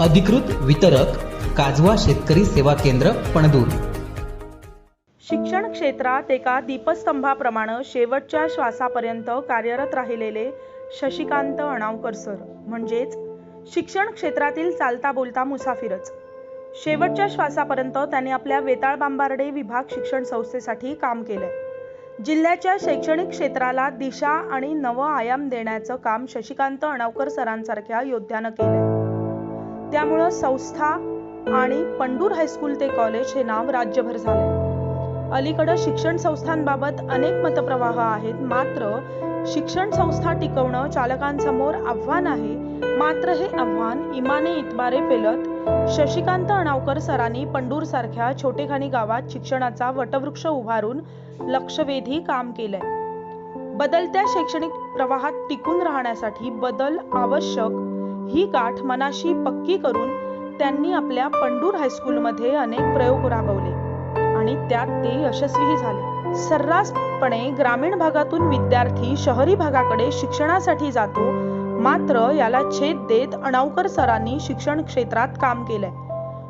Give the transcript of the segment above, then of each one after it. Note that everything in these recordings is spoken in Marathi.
अधिकृत वितरक काजवा शेतकरी सेवा केंद्र पणदूर. शिक्षण क्षेत्रात एका दीपस्तंभाप्रमाणे शेवटच्या श्वासापर्यंत कार्यरत राहिलेले शशिकांत अणावकर सर. म्हणजेच शिक्षण क्षेत्रातील चालता बोलता मुसाफिरच. शेवटच्या श्वासापर्यंत त्यांनी आपल्या वेताळ बांबार्डे विभाग शिक्षण संस्थेसाठी काम केलंय. जिल्ह्याच्या शैक्षणिक क्षेत्राला दिशा आणि नवं आयाम देण्याचं काम शशिकांत अणावकर सरांसारख्या योद्ध्यानं केलंय. त्यामुळं संस्था आणि पंडूर हायस्कूल ते कॉलेज हे नाव राज्यभर झाले अलीकडे शिक्षण संस्थांबाबत अनेक मतप्रवाह आहेत मात्र शिक्षण संस्था टिकवणं चालकांसमोर आव्हान आहे. मात्र हे आव्हान इमाने इतबारे पेलत शशिकांत अणावकर सरांनी पंडूर सारख्या छोटेखानी गावात शिक्षणाचा वटवृक्ष उभारून लक्षवेधी काम केलंय. बदलत्या शैक्षणिक प्रवाहात टिकून राहण्यासाठी बदल आवश्यक ही गाठ मनाशी पक्की करून त्यांनी आपल्या पंडूर हायस्कूलमध्ये अनेक प्रयोग राबवले. आणि त्यात ते यशस्वीही झाले. सर्रासपणे ग्रामीण भागातून विद्यार्थी शहरी भागाकडे शिक्षणासाठी जातो मात्र याला छेद देत अणावकर सरांनी शिक्षण क्षेत्रात काम केलंय.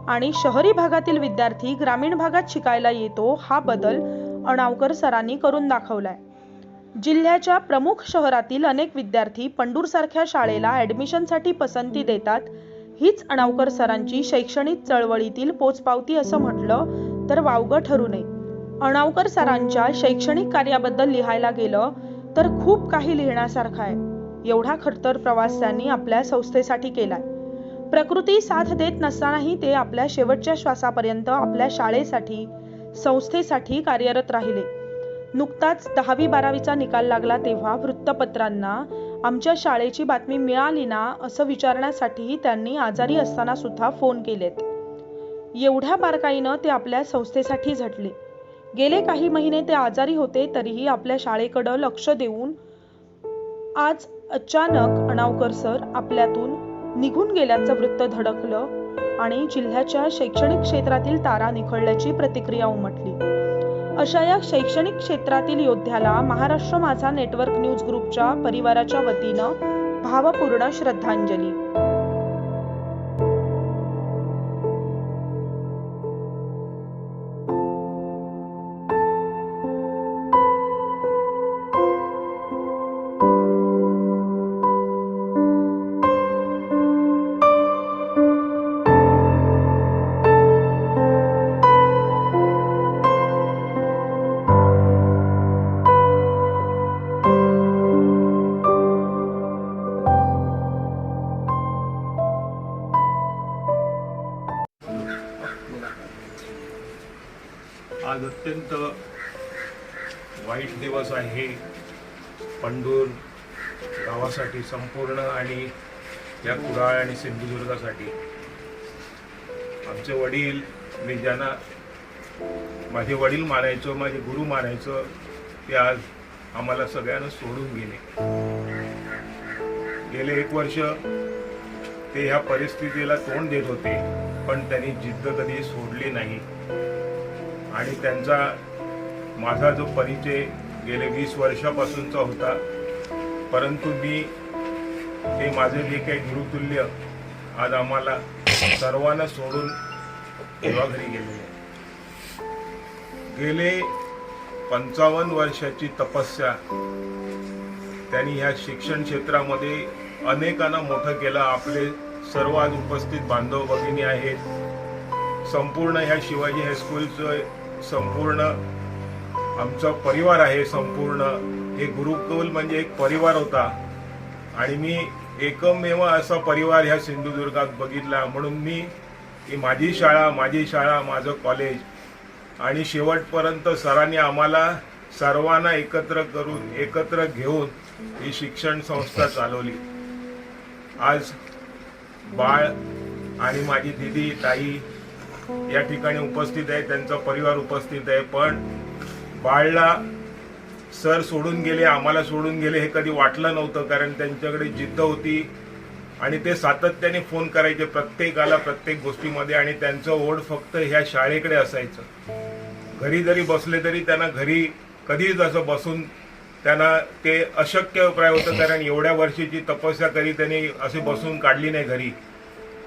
आणि शहरी भागातील विद्यार्थी ग्रामीण भागात शिकायला येतो हा बदल अणावकर सरांनी करून दाखवलाय. जिल्ह्याच्या प्रमुख शहरातील अनेक विद्यार्थी पंडूरसारख्या शाळेला ऍडमिशनसाठी पसंती देतात. हीच अणावकर सरांची शैक्षणिक चळवळीतील पोचपावती असं म्हटलं तर वावगं ठरू नये. अणावकर सरांच्या शैक्षणिक कार्याबद्दल लिहायला गेलं तर खूप काही लिहिण्यासारखं आहे. एवढा खडतर प्रवास त्यांनी आपल्या संस्थेसाठी केलाय. प्रकृती साथ देत नसतानाही ते आपल्या शेवटच्या श्वासापर्यंत आपल्या शाळेसाठी संस्थेसाठी कार्यरत राहिले. नुकताच दहावी बारावीचा निकाल लागला तेव्हा वृत्तपत्रांना आमच्या शाळेची बातमी मिळाली ना असं विचारण्यासाठीही त्यांनी आजारी असताना सुद्धा फोन केलेत. एवढ्या बारकाईनं ते आपल्या संस्थेसाठी झटले. गेले काही महिने ते आजारी होते तरीही आपल्या शाळेकडं लक्ष देऊन आज अचानक अणावकर सर आपल्यातून निघून गेल्याचं वृत्त धडकलं आणि जिल्ह्याच्या शैक्षणिक क्षेत्रातील तारा निखळल्याची प्रतिक्रिया उमटली. अशा या शैक्षणिक क्षेत्रातील योद्ध्याला महाराष्ट्र माझा नेटवर्क न्यूज ग्रुपच्या परिवाराच्या वतीनं भावपूर्ण श्रद्धांजली. अत्यंत वाईट दिवस आहे. पंडूर गावासाठी संपूर्ण आणि या कुडाळ आणि सिंधुदुर्गासाठी. आमचे वडील मी ज्यांना माझे वडील मानायचो माझे गुरु मानायचो ते आज आम्हाला सगळ्यांना सोडून गेले. गेले एक वर्ष ते ह्या परिस्थितीला तोंड देत होते पण त्यांनी जिद्द कधी सोडली नाही. आणि त्यांचा माझा जो परिचय गेले वीस वर्षापासूनचा होता परंतु मी हे माझे जे काही गुरुतुल्य आज आम्हाला सर्वांना सोडून देवाघरी गेलेले गेले पंचावन्न वर्षाची तपस्या त्यांनी ह्या शिक्षण क्षेत्रामध्ये अनेकांना मोठं केलं. आपले सर्व आज उपस्थित बांधव भगिनी आहेत. संपूर्ण ह्या शिवाजी हायस्कूलचं संपूर्ण आमचा परिवार आहे संपूर्ण. हे गुरुकुल म्हणजे एक परिवार होता. आणि मी एकमेव असा परिवार ह्या सिंधुदुर्गात बघितला. म्हणून मी ही माझी शाळा माझी शाळा माझं कॉलेज आणि शेवटपर्यंत सरांनी आम्हाला सर्वांना एकत्र करून एकत्र घेऊन ही शिक्षण संस्था चालवली. आज बाळ आणि माझी दिदी ताई या ठिकाणी उपस्थित आहे त्यांचा परिवार उपस्थित आहे. पण बाळला सर सोडून गेले आम्हाला सोडून गेले हे कधी वाटलं नव्हतं कारण त्यांच्याकडे जिद्द होती. आणि ते सातत्याने फोन करायचे प्रत्येकाला प्रत्येक गोष्टीमध्ये आणि त्यांचं ओढ फक्त ह्या शाळेकडे असायचं. घरी जरी बसले तरी त्यांना घरी कधीच असं बसून त्यांना ते अशक्य प्राय होतं कारण एवढ्या वर्षीची तपस्या करी त्यांनी असे बसून काढली नाही घरी.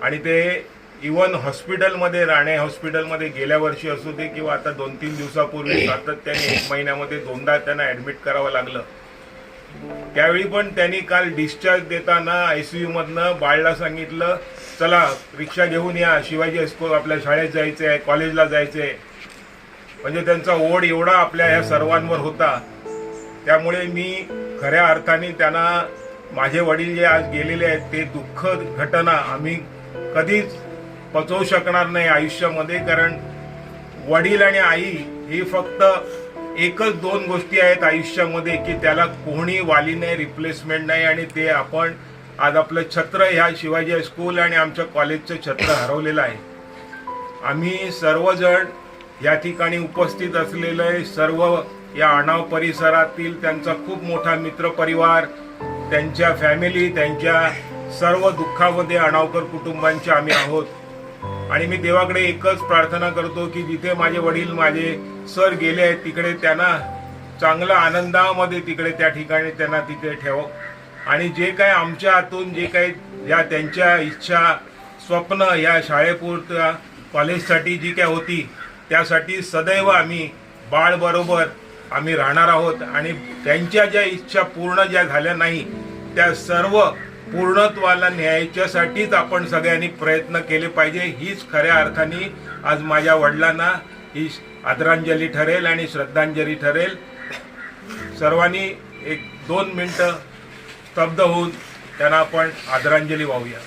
आणि ते इवन हॉस्पिटलमध्ये राणे हॉस्पिटलमध्ये गेल्या वर्षी असू दे किंवा आता दोन तीन दिवसापूर्वी सातत्याने एक महिन्यामध्ये दोनदा त्यांना ऍडमिट करावं लागलं. त्यावेळी पण त्यांनी काल डिस्चार्ज देताना आयसीयू मधनं बाळला सांगितलं चला रिक्षा घेऊन या शिवाजी हायस्कूल आपल्या शाळेत जायचं आहे कॉलेजला जायचंय. म्हणजे त्यांचा ओढ एवढा आपल्या ह्या सर्वांवर होता. त्यामुळे मी खऱ्या अर्थाने त्यांना माझे वडील जे आज गेलेले आहेत ते दुःखद घटना आम्ही कधीच पचवू शकणार नाही आयुष्यामध्ये कारण वडील आणि आई ही फक्त एकच दोन गोष्टी आहेत आयुष्यामध्ये की त्याला कोणी वाली नाही रिप्लेसमेंट नाही आणि ते आपण आज आपलं छत्र ह्या शिवाजी हायस्कूल आणि आमच्या कॉलेजचं छत्र हरवलेलं आहे. आम्ही सर्वजण या ठिकाणी उपस्थित असलेले सर्व या आणाव परिसरातील त्यांचा खूप मोठा मित्र परिवार त्यांच्या फॅमिली त्यांच्या सर्व दुःखामध्ये अणावकर कुटुंबांचे आम्ही आहोत. आणि मी देवाकडे एकच प्रार्थना करतो की जिथे माझे वडील माझे सर गेले आहेत तिकडे त्यांना चांगला आनंदामध्ये तिकडे त्या ठिकाणी त्यांना तिथे ठेव. आणि जे काय आमच्या हातून जे काही या त्यांच्या इच्छा स्वप्न या शाळेपुरत्या कॉलेजसाठी जी काय होती त्यासाठी सदैव आम्ही बाळबरोबर आम्ही राहणार आहोत. आणि त्यांच्या ज्या इच्छा पूर्ण ज्या झाल्या नाही त्या सर्व पूर्णत्वाला न्यायच्यासाठीच आपण सगळ्यांनी प्रयत्न केले पाहिजे. हीच खऱ्या अर्थाने आज माझ्या वडिलांना ही आदरांजली ठरेल आणि श्रद्धांजली ठरेल. सर्वांनी एक दोन मिनटं स्तब्ध होऊन त्यांना आपण आदरांजली वाहूया.